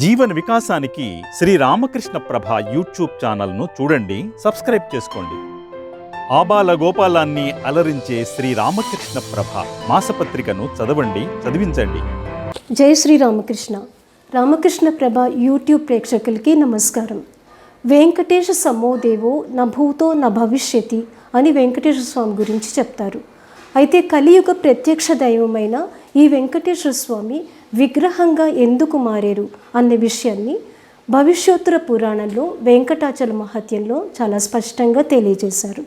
జీవన వికాసానికి శ్రీ రామకృష్ణ ప్రభ యూట్యూబ్ ఛానల్ను చూడండి సబ్స్క్రైబ్ చేసుకోండి. ఆబాల గోపాలాన్ని అలరించే శ్రీ రామకృష్ణ ప్రభ మాసపత్రికను చదవండి చదివించండి. జై శ్రీ రామకృష్ణ. రామకృష్ణ ప్రభ యూట్యూబ్ ప్రేక్షకులకి నమస్కారం. వెంకటేశ సమోదేవో నా భూతో నా భవిష్యతి అని వెంకటేశ్వర స్వామి గురించి చెప్తారు. అయితే కలియుగ ప్రత్యక్ష దైవమైన ఈ వెంకటేశ్వర స్వామి విగ్రహంగా ఎందుకు మారారు అనే విషయాన్ని భవిష్యోత్తర పురాణంలో వెంకటాచల మహత్యంలో చాలా స్పష్టంగా తెలియజేశారు.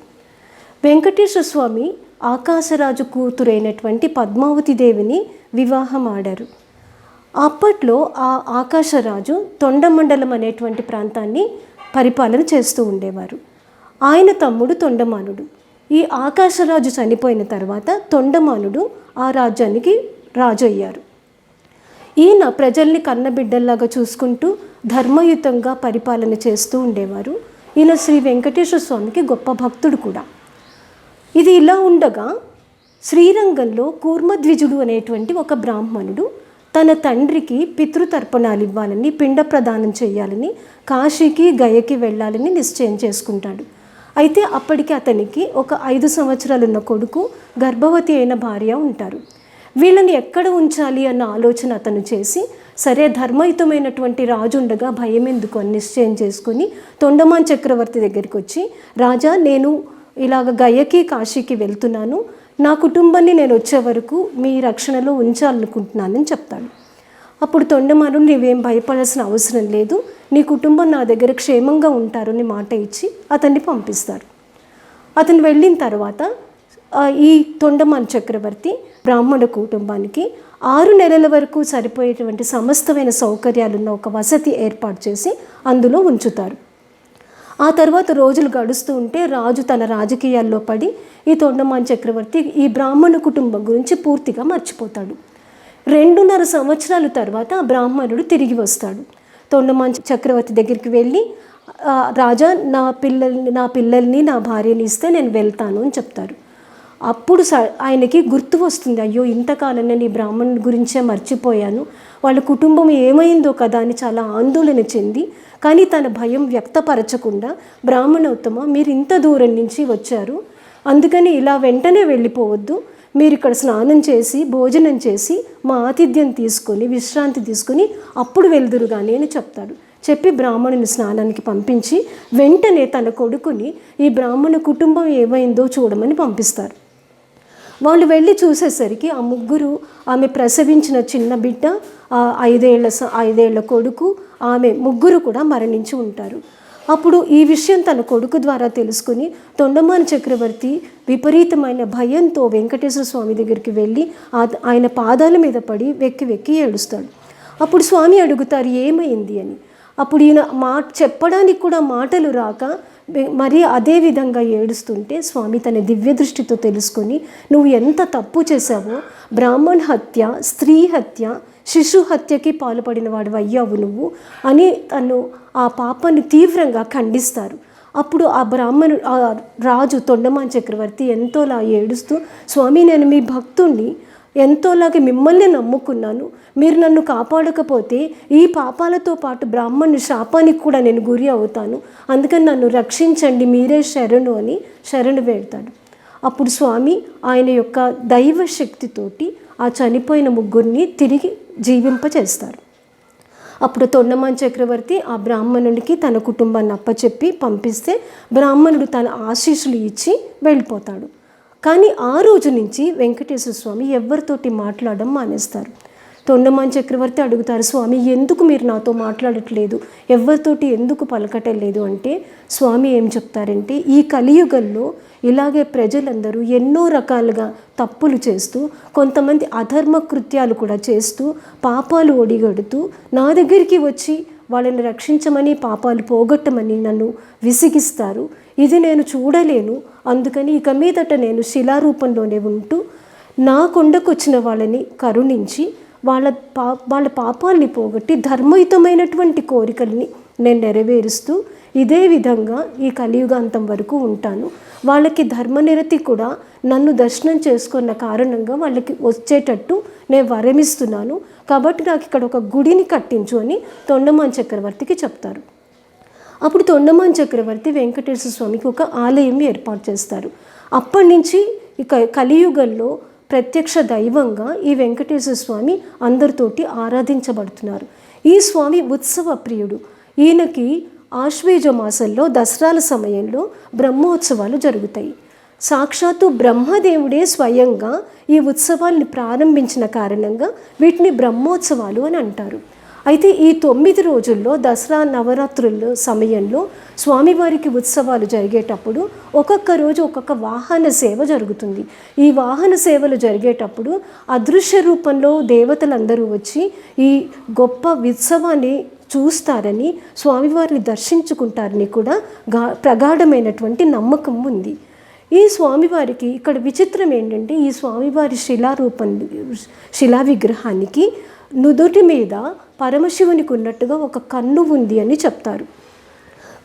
వెంకటేశ్వర స్వామి ఆకాశరాజు కూతురైనటువంటి పద్మావతి దేవిని వివాహం ఆడారు అప్పట్లో ఆ ఆకాశరాజు తొండమండలం అనేటువంటి ప్రాంతాన్ని పరిపాలన చేస్తూ ఉండేవారు. ఆయన తమ్ముడు తొండమానుడు. ఈ ఆకాశరాజు చనిపోయిన తర్వాత తొండమానుడు ఆ రాజ్యానికి రాజు అయ్యారు ఈయన ప్రజల్ని కన్నబిడ్డల్లాగా చూసుకుంటూ ధర్మయుతంగా పరిపాలన చేస్తూ ఉండేవారు. ఈయన శ్రీ వెంకటేశ్వర స్వామికి గొప్ప భక్తుడు కూడా. ఇది ఇలా ఉండగా శ్రీరంగంలో కూర్మద్విజుడు అనేటువంటి ఒక బ్రాహ్మణుడు తన తండ్రికి పితృతర్పణాలు ఇవ్వాలని పిండ ప్రదానం చేయాలని కాశీకి గయకి వెళ్ళాలని నిశ్చయం చేసుకుంటాడు. అయితే అప్పటికి అతనికి ఒక ఐదు సంవత్సరాలున్న కొడుకు గర్భవతి అయిన భార్య ఉంటారు. వీళ్ళని ఎక్కడ ఉంచాలి అన్న ఆలోచన అతను చేసి సరే ధర్మయుతమైనటువంటి రాజు ఉండగా భయం ఎందుకు అని నిశ్చయం చేసుకుని తొండమాన్ చక్రవర్తి దగ్గరికి వచ్చి రాజా నేను ఇలాగ గయకి కాశీకి వెళ్తున్నాను. నా కుటుంబాన్ని నేను వచ్చే వరకు మీ రక్షణలో ఉంచాలనుకుంటున్నానని చెప్తాడు. అప్పుడు తొండమాను నీవేం భయపడాల్సిన అవసరం లేదు. నీ కుటుంబం నా దగ్గర క్షేమంగా ఉంటారని మాట ఇచ్చి అతన్ని పంపిస్తారు. అతను వెళ్ళిన తర్వాత ఈ తొండమాన్ చక్రవర్తి బ్రాహ్మణ కుటుంబానికి ఆరు నెలల వరకు సరిపోయేటువంటి సమస్తమైన సౌకర్యాలున్న ఒక వసతి ఏర్పాటు చేసి అందులో ఉంచుతారు. ఆ తర్వాత రోజులు గడుస్తూ ఉంటే రాజు తన రాజకీయాల్లో పడి ఈ తొండమాన్ చక్రవర్తి ఈ బ్రాహ్మణ కుటుంబం గురించి పూర్తిగా మర్చిపోతాడు. రెండున్నర సంవత్సరాల తర్వాత ఆ బ్రాహ్మణుడు తిరిగి వస్తాడు. తొండమాన్ చక్రవర్తి దగ్గరికి వెళ్ళి రాజా నా పిల్లల్ని నా పిల్లల్ని నా భార్యని ఇస్తే నేను వెళ్తాను అని చెప్తారు. అప్పుడు స- ఆయనకి గుర్తు వస్తుంది అయ్యో ఇంతకాలం నేను ఈ బ్రాహ్మణుడి గురించే మర్చిపోయాను. వాళ్ళ కుటుంబం ఏమైందో కదా అని చాలా ఆందోళన చెంది కానీ తన భయం వ్యక్తపరచకుండా బ్రాహ్మణోత్తమ మీరు ఇంత దూరం నుంచి వచ్చారు. అందుకని ఇలా వెంటనే వెళ్ళిపోవద్దు. మీరు ఇక్కడ స్నానం చేసి భోజనం చేసి మా ఆతిథ్యం తీసుకొని విశ్రాంతి తీసుకొని అప్పుడు వెళ్దురు కానీ అని చెప్తాడు. చెప్పి బ్రాహ్మణుని స్నానానికి పంపించి వెంటనే తన కొడుకుని ఈ బ్రాహ్మణ కుటుంబం ఏమైందో చూడమని పంపిస్తారు. వాళ్ళు వెళ్ళి చూసేసరికి ఆ ముగ్గురు ఆమె ప్రసవించిన చిన్న బిడ్డ ఐదేళ్ళ స- ఐదేళ్ళ కొడుకు ఆమె ముగ్గురు కూడా మరణించి ఉంటారు. అప్పుడు ఈ విషయం తన కొడుకు ద్వారా తెలుసుకుని తొండమాన చక్రవర్తి విపరీతమైన భయంతో వెంకటేశ్వర స్వామి దగ్గరికి వెళ్ళి ఆ- ఆయన పాదాల మీద పడి వెక్కి వెక్కి ఏడుస్తాడు. అప్పుడు స్వామి అడుగుతారు ఏమైంది? అని. అప్పుడు ఈయన మా చెప్పడానికి కూడా మాటలు రాక మరి అదే విధంగా ఏడుస్తుంటే స్వామి తన దివ్య దృష్టితో తెలుసుకొని నువ్వు ఎంత తప్పు చేశావో బ్రాహ్మణ్ హత్య స్త్రీ హత్య శిశు హత్యకి పాల్పడిన వాడు అయ్యావు నువ్వు అని తను ఆ పాపను తీవ్రంగా ఖండిస్తారు. అప్పుడు ఆ బ్రాహ్మణు ఆ రాజు తొండమాన్ చక్రవర్తి ఎంతోలా ఏడుస్తూ స్వామి నేను మీ భక్తుణ్ణి ఎంతోలాగా మిమ్మల్ని నమ్ముకున్నాను. మీరు నన్ను కాపాడకపోతే ఈ పాపాలతో పాటు బ్రాహ్మణుని శాపానికి కూడా నేను గురి అవుతాను. అందుకని నన్ను రక్షించండి మీరే శరణు అని శరణు వేడతాడు. అప్పుడు స్వామి ఆయన యొక్క దైవ శక్తితోటి ఆ చనిపోయిన ముగ్గురిని తిరిగి జీవింపచేస్తారు. అప్పుడు తొండమాన్ చక్రవర్తి ఆ బ్రాహ్మణుడికి తన కుటుంబాన్ని అప్పచెప్పి పంపిస్తే బ్రాహ్మణుడు తన ఆశీస్సులు ఇచ్చి వెళ్ళిపోతాడు. కానీ ఆ రోజు నుంచి వెంకటేశ్వర స్వామి ఎవరితోటి మాట్లాడడం మానేస్తారు? తొండమాన్ చక్రవర్తి అడుగుతారు స్వామి ఎందుకు మీరు నాతో మాట్లాడట్లేదు? ఎవరితోటి ఎందుకు పలకటలేదు? అంటే స్వామి ఏం చెప్తారంటే ఈ కలియుగంలో ఇలాగే ప్రజలందరూ ఎన్నో రకాలుగా తప్పులు చేస్తూ కొంతమంది అధర్మ కృత్యాలు కూడా చేస్తూ పాపాలు ఒడిగడుతూ నా దగ్గరికి వచ్చి వాళ్ళని రక్షించమని పాపాలు పోగొట్టమని నన్ను విసిగిస్తారు. ఇది నేను చూడలేను. అందుకని ఇక మీదట నేను శిలారూపంలోనే ఉంటూ నా కొండకు వచ్చిన వాళ్ళని కరుణించి వాళ్ళ పా వాళ్ళ పాపాల్ని పోగొట్టి ధర్మయుతమైనటువంటి కోరికల్ని నేను నెరవేరుస్తూ ఇదే విధంగా ఈ కలియుగాంతం వరకు ఉంటాను. వాళ్ళకి ధర్మనిరతి కూడా నన్ను దర్శనం చేసుకున్న కారణంగా వాళ్ళకి వచ్చేటట్టు నేను వరమిస్తున్నాను. కాబట్టి నాకు ఇక్కడ ఒక గుడిని కట్టించు అని తొండమాన్ చక్రవర్తికి చెప్తారు. అప్పుడు తొండమాన్ చక్రవర్తి వెంకటేశ్వర స్వామికి ఒక ఆలయం ఏర్పాటు చేస్తారు. అప్పటి నుంచి ఇక కలియుగంలో ప్రత్యక్ష దైవంగా ఈ వెంకటేశ్వర స్వామి అందరితోటి ఆరాధించబడుతున్నారు. ఈ స్వామి ఉత్సవ ప్రియుడు. ఈయనకి ఆశ్వేజ మాసంలో దసరాల సమయంలో బ్రహ్మోత్సవాలు జరుగుతాయి. సాక్షాత్తు బ్రహ్మదేవుడే స్వయంగా ఈ ఉత్సవాల్ని ప్రారంభించిన కారణంగా వీటిని బ్రహ్మోత్సవాలు అని అంటారు. అయితే ఈ తొమ్మిది రోజుల్లో దసరా నవరాత్రుల సమయంలో స్వామివారికి ఉత్సవాలు జరిగేటప్పుడు ఒక్కొక్క రోజు ఒక్కొక్క వాహన సేవ జరుగుతుంది. ఈ వాహన సేవలు జరిగేటప్పుడు అదృశ్య రూపంలో దేవతలందరూ వచ్చి ఈ గొప్ప ఉత్సవాన్ని చూస్తారని స్వామివారిని దర్శించుకుంటారని కూడా గా ప్రగాఢమైనటువంటి నమ్మకం ఉంది. ఈ స్వామివారికి ఇక్కడ విచిత్రం ఏంటంటే ఈ స్వామివారి శిలారూపం శిలా విగ్రహానికి నుదుటి మీద పరమశివునికి ఉన్నట్టుగా ఒక కన్ను ఉంది అని చెప్తారు.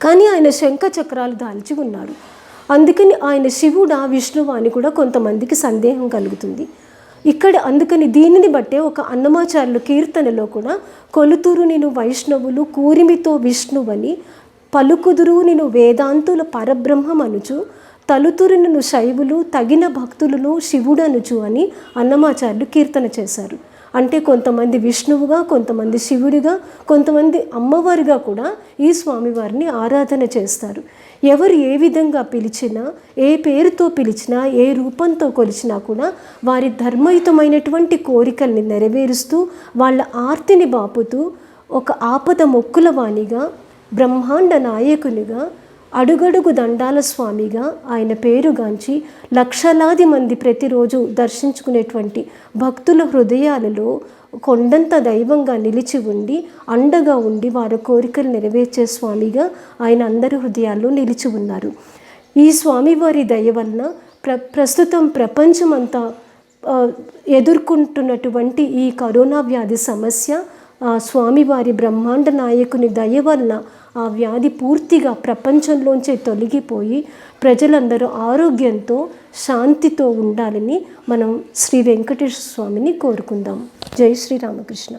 కానీ ఆయన శంఖ చక్రాలు దాల్చి ఉన్నారు. అందుకని ఆయన శివుడా విష్ణువా అని కూడా కొంతమందికి సందేహం కలుగుతుంది. ఇక్కడ అందుకని దీనిని బట్టే ఒక అన్నమాచార్యుల కీర్తనలో కూడా కొలుతురు నేను వైష్ణవులు కూరిమితో విష్ణువని పలుకుదురు నేను వేదాంతుల పరబ్రహ్మం పరబ్రహ్మమనుచు తలుతురును శైవులు తగిన భక్తులను శివుడనుచు అని అన్నమాచార్యులు కీర్తన చేశారు. అంటే కొంతమంది విష్ణువుగా కొంతమంది శివుడిగా కొంతమంది అమ్మవారిగా కూడా ఈ స్వామివారిని ఆరాధన చేస్తారు. ఎవరు ఏ విధంగా పిలిచినా ఏ పేరుతో పిలిచినా ఏ రూపంతో కొలిచినా కూడా వారి ధర్మయుతమైనటువంటి కోరికల్ని నెరవేరుస్తూ వాళ్ళ ఆర్తిని బాపుతూ ఒక ఆపద మొక్కుల వాణిగా బ్రహ్మాండ నాయకునిగా అడుగడుగు దండాల స్వామిగా ఆయన పేరుగాంచి లక్షలాది మంది ప్రతిరోజు దర్శించుకునేటువంటి భక్తుల హృదయాలలో కొండంత దైవంగా నిలిచి ఉండి అండగా ఉండి వారి కోరికలు నెరవేర్చే స్వామిగా ఆయన అందరి హృదయాల్లో నిలిచి ఉన్నారు. ఈ స్వామివారి దయ వలన ప్ర ప్రస్తుతం ప్రపంచమంతా ఎదుర్కొంటున్నటువంటి ఈ కరోనా వ్యాధి సమస్య స్వామివారి బ్రహ్మాండ నాయకుని దయ వలన ఆ వ్యాధి పూర్తిగా ప్రపంచంలోంచే తొలగిపోయి ప్రజలందరూ ఆరోగ్యంతో శాంతితో ఉండాలని మనం శ్రీ వెంకటేశ్వర స్వామిని కోరుకుందాం. జై శ్రీరామకృష్ణ